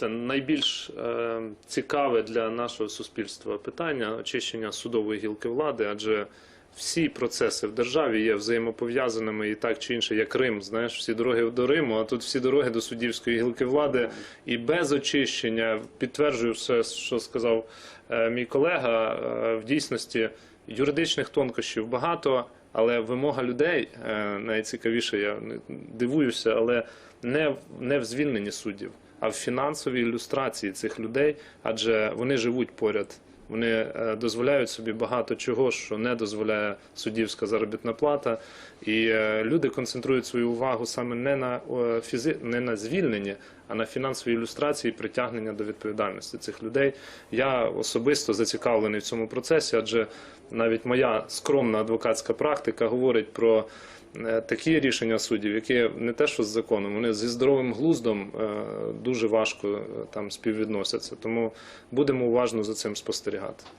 Це найбільш е, цікаве для нашого суспільства питання очищення судової гілки влади, адже всі процеси в державі є взаємопов'язаними і так чи інше, як Рим. Знаєш, всі дороги до Риму, а тут всі дороги до суддівської гілки влади. І без очищення підтверджую все, що сказав е, мій колега. е, в дійсності юридичних тонкощів багато, але вимога людей е, найцікавіше, я дивуюся, але не, в- не в звільненні суддів, а в фінансовій ілюстрації цих людей, адже вони живуть поряд. Вони е, дозволяють собі багато чого, що не дозволяє суддівська заробітна плата, і е, люди концентрують свою увагу саме не на фізи... не на звільненні, а на фінансовій ілюстрації і притягнення до відповідальності цих людей. Я особисто зацікавлений в цьому процесі, адже навіть моя скромна адвокатська практика говорить про е, такі рішення суддів, які не те, що з законом, вони зі здоровим глуздом е, дуже важко е, там співвідносяться. Тому будемо уважно за цим спостерігати.